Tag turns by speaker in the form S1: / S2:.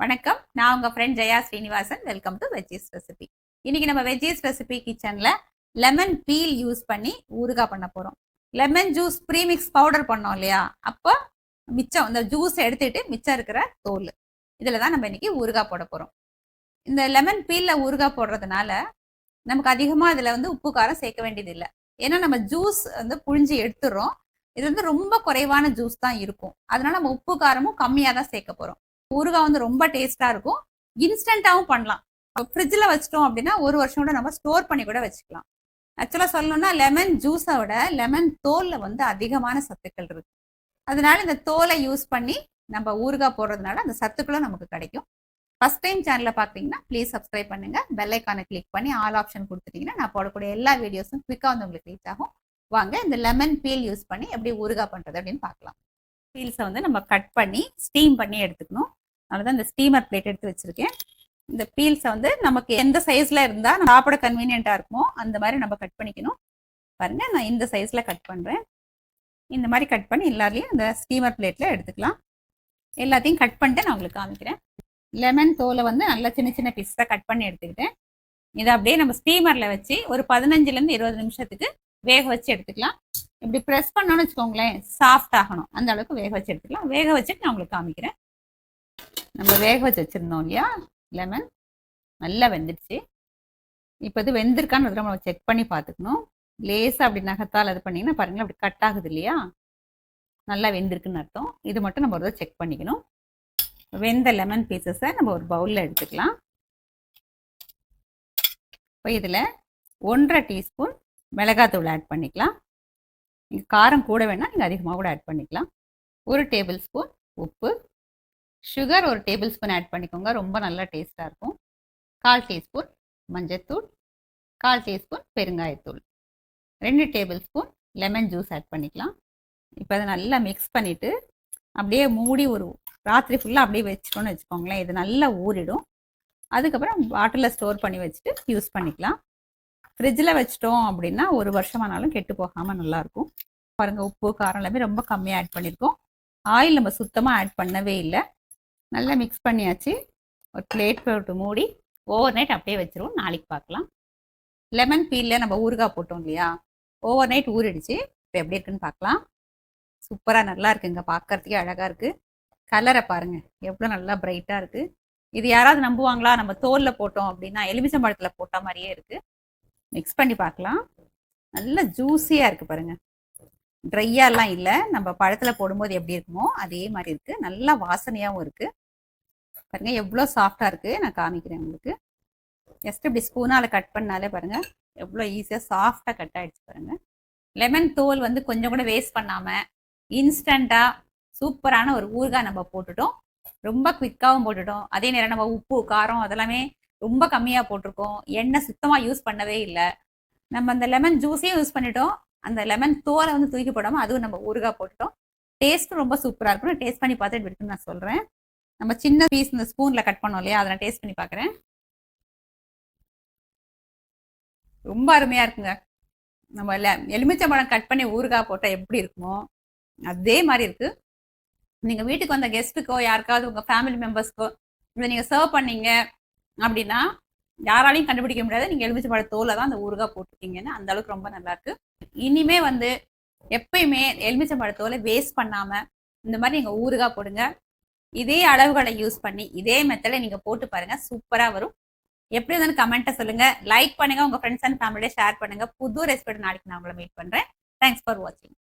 S1: வணக்கம். நான் உங்கள் friend Jaya Srinivasan. Welcome to veggies recipe இன்னைக்கு நம்ம வெஜ்ஜீஸ் ரெசிபி கிச்சனில் லெமன் பீல் யூஸ் பண்ணி ஊறுகாய் பண்ண போகிறோம் லெமன் ஜூஸ் ப்ரீமிக்ஸ் பவுடர் பண்ணோம் இல்லையா? அப்போ மிச்சம் இந்த ஜூஸ் எடுத்துட்டு மிச்சம் இருக்கிற தோல். இதில் தான் நம்ம இன்னைக்கு ஊறுகாய் போட போகிறோம் இந்த லெமன் பீலில் ஊறுகாய் போடுறதுனால நமக்கு அதிகமாக இதில் வந்து உப்பு காரம் சேர்க்க வேண்டியது இல்லை. ஏன்னா நம்ம ஜூஸ் வந்து புழிஞ்சு எடுத்துடுறோம். இது வந்து ரொம்ப குறைவான ஜூஸ் தான் இருக்கும். அதனால நம்ம உப்பு காரமும் கம்மியாக தான் சேர்க்க போகிறோம் ஊறுகாய் வந்து ரொம்ப டேஸ்டா இருக்கும். இன்ஸ்டன்ட்டாகவும் பண்ணலாம். ஃப்ரிட்ஜில் வச்சிட்டோம் அப்படின்னா ஒரு வருஷம் கூட நம்ம ஸ்டோர் பண்ணி கூட வச்சுக்கலாம். ஆக்சுவலாக சொல்லணும்னா லெமன் ஜூஸை விட லெமன் தோலில் வந்து அதிகமான சத்துக்கள் இருக்கு. அதனால இந்த தோலை யூஸ் பண்ணி நம்ம ஊறுகாய் போடுறதுனால அந்த சத்துக்களும் நமக்கு கிடைக்கும். ஃபர்ஸ்ட் டைம் சேனலில் பார்க்குறீங்கன்னா ப்ளீஸ் சப்ஸ்கிரைப் பண்ணுங்க. பெல் ஐக்கானை கிளிக் பண்ணி ஆல் ஆப்ஷன் கொடுத்துட்டீங்கன்னா நான் போடக்கூடிய எல்லா வீடியோஸும் குவிக்காக வந்து உங்களுக்கு ரீச் ஆகும். வாங்க இந்த லெமன் பீல் யூஸ் பண்ணி எப்படி ஊறுகாய் பண்ணுறது அப்படின்னு பார்க்கலாம். பீல்ஸை வந்து நம்ம கட் பண்ணி ஸ்டீம் பண்ணி எடுத்துக்கணும். அதனால தான் இந்த ஸ்டீமர் பிளேட் எடுத்து வச்சுருக்கேன். இந்த பீல்ஸை வந்து நமக்கு எந்த சைஸில் இருந்தால் சாப்பிட கன்வீனியண்ட்டாக இருக்குமோ அந்த மாதிரி நம்ம கட் பண்ணிக்கணும். பாருங்க நான் இந்த சைஸில் கட் பண்ணுறேன் இந்த மாதிரி கட் பண்ணி எல்லாரையும் இந்த ஸ்டீமர் பிளேட்டில் எடுத்துக்கலாம். எல்லாத்தையும் கட் பண்ணிட்டு நான் உங்களுக்கு காமிக்கிறேன். லெமன் தோலை வந்து நல்லா சின்ன சின்ன பீஸாக கட் பண்ணி எடுத்துக்கிட்டேன். இதை அப்படியே நம்ம ஸ்டீமரில் வச்சு ஒரு பதினஞ்சுலேருந்து இருபது நிமிஷத்துக்கு வேக வச்சு எடுத்துக்கலாம். இப்படி ப்ரெஸ் பண்ணோன்னு வச்சுக்கோங்களேன் சாஃப்ட் ஆகணும். அந்த அளவுக்கு வேக வச்சு எடுத்துக்கலாம். வேக வச்சுட்டு நான் உங்களுக்கு காமிக்கிறேன். நம்ம வேக வச்சு வச்சுருந்தோம் இல்லையா? லெமன் நல்லா வெந்துடுச்சு. இப்போ இது வெந்திருக்கான்னு நம்ம செக் பண்ணி பார்த்துக்கணும். லேசாக அப்படி நகத்தால் இது பண்ணிங்கன்னா பாருங்களேன் அப்படி கட் ஆகுது இல்லையா? நல்லா வெந்திருக்குன்னு அர்த்தம். இது மட்டும் நம்ம ஒரு தடவை செக் பண்ணிக்கணும். வெந்த லெமன் பீசஸை நம்ம ஒரு பவுலில் எடுத்துக்கலாம். இப்போ இதில் ஒன்றரை டீஸ்பூன் மிளகாத்தூள் ஆட் பண்ணிக்கலாம். நீங்கள் காரம் கூட வேணால் நீங்கள் அதிகமாக கூட ஆட் பண்ணிக்கலாம். ஒரு டேபிள் ஸ்பூன் உப்பு சுகர் ஒரு டேபிள் ஸ்பூன் ஆட் பண்ணிக்கோங்க. ரொம்ப நல்லா டேஸ்ட்டாக இருக்கும். கால் டீஸ்பூன் மஞ்சத்தூள் கால் டீஸ்பூன் பெருங்காயத்தூள். ரெண்டு tablespoon lemon juice add பண்ணிக்கலாம். இப்போ அதை நல்லா மிக்ஸ் பண்ணிவிட்டு அப்படியே மூடி ஒரு ராத்திரி ஃபுல்லாக அப்படியே வச்சிட்டோன்னு வச்சுக்கோங்களேன். இது நல்லா ஊறிடும். அதுக்கப்புறம் பாட்டிலில் ஸ்டோர் பண்ணி வச்சுட்டு யூஸ் பண்ணிக்கலாம். ஃப்ரிட்ஜில் வச்சிட்டோம் அப்படின்னா ஒரு வருஷமானாலும் கெட்டு போகாமல் நல்லாயிருக்கும் பாருங்கள் உப்பு காரம் எல்லாமே ரொம்ப கம்மியாக ஆட் பண்ணியிருக்கோம் ஆயில் நம்ம சுத்தமாக ஆட் பண்ணவே இல்லை. நல்லா மிக்ஸ் பண்ணியாச்சு. ஒரு பிளேட் போட்டு மூடி ஓவர் நைட் அப்படியே வச்சிருவோம். நாளைக்கு பார்க்கலாம் லெமன் பீலில் நம்ம ஊறுகாய் போட்டோம் இல்லையா? ஓவர் நைட் ஊறிடுச்சு. இப்போ எப்படி இருக்குன்னு பார்க்கலாம் சூப்பராக நல்லா இருக்குங்க. பார்க்கறதுக்கே அழகாக இருக்குது கலரை பாருங்கள் எவ்வளோ நல்லா பிரைட்டாக இருக்குது இது யாராவது நம்புவாங்களா? நம்ம தோலில் போட்டோம் அப்படின்னா எலுமிச்சம்பழத்தில் போட்ட மாதிரியே இருக்குது மிக்ஸ் பண்ணி பார்க்கலாம். நல்லா ஜூஸியாக இருக்குது பாருங்கள் ட்ரையாலாம் இல்லை. நம்ம பழத்தில் போடும்போது எப்படி இருக்குமோ அதே மாதிரி இருக்குது நல்லா வாசனையாகவும் இருக்குது பாருங்கள் எவ்வளோ சாஃப்டாக இருக்குது நான் காமிக்கிறேன் உங்களுக்கு. ஜஸ்ட் இப்படி ஸ்பூனால் கட் பண்ணாலே பாருங்கள் எவ்வளோ ஈஸியாக சாஃப்டாக கட் ஆகிடுச்சு பாருங்கள் லெமன் தோல் வந்து கொஞ்சம் கூட வேஸ்ட் பண்ணாமல் இன்ஸ்டண்ட்டாக சூப்பரான ஒரு ஊறுகாய் நம்ம போட்டுட்டோம். ரொம்ப குவிக்காகவும் போட்டுட்டோம். அதே நேரம் நம்ம உப்பு காரம் அதெல்லாமே ரொம்ப கம்மியாக போட்டிருக்கோம். எண்ணெய் சுத்தமாக யூஸ் பண்ணவே இல்லை. நம்ம அந்த லெமன் ஜூஸையும் யூஸ் பண்ணிட்டோம். அந்த லெமன் தோலை வந்து தூக்கி போடாமல் அதுவும் நம்ம ஊறுகாய் போட்டுட்டோம். டேஸ்ட்டும் ரொம்ப சூப்பராக இருக்கும். டேஸ்ட் பண்ணி பார்த்துட்டு எப்படி நான் சொல்கிறேன் நம்ம சின்ன பீஸ் இந்த ஸ்பூனில் கட் பண்ணோம் இல்லையா? அதை நான் டேஸ்ட் பண்ணி பார்க்குறேன். ரொம்ப அருமையாக இருக்குங்க. நம்ம எலுமிச்சை பழம் கட் பண்ணி ஊறுகாய் போட்டால் எப்படி இருக்குமோ அதே மாதிரி இருக்குது நீங்கள் வீட்டுக்கு வந்த கெஸ்ட்டுக்கோ யாருக்காவது உங்கள் ஃபேமிலி மெம்பர்ஸ்க்கோ இதை நீங்கள் சர்வ் பண்ணீங்க அப்படின்னா யாராலையும் கண்டுபிடிக்க முடியாது. நீங்கள் எலுமிச்சம்பழ தோலை தான் அந்த ஊறுகாய் போட்டிருக்கீங்கன்னு அந்த அளவுக்கு ரொம்ப நல்லா இருக்கு. இனிமே வந்து எப்பயுமே எலுமிச்சம்பழ தோலை வேஸ்ட் பண்ணாமல் இந்த மாதிரி நீங்கள் ஊறுகாய் போடுங்க. இதே அளவுகளை யூஸ் பண்ணி இதே மெத்தடை நீங்கள் போட்டு பாருங்கள் சூப்பராக வரும். எப்படி இருந்தாலும் கமெண்ட்டை சொல்லுங்க. லைக் பண்ணுங்கள் உங்கள் ஃப்ரெண்ட்ஸ் அண்ட் ஃபேமிலியோட ஷேர் பண்ணுங்க. புது ரெசிபி நாளைக்கு நான் உங்களை மீட் பண்ணுறேன் தேங்க்ஸ் ஃபார் வாட்சிங்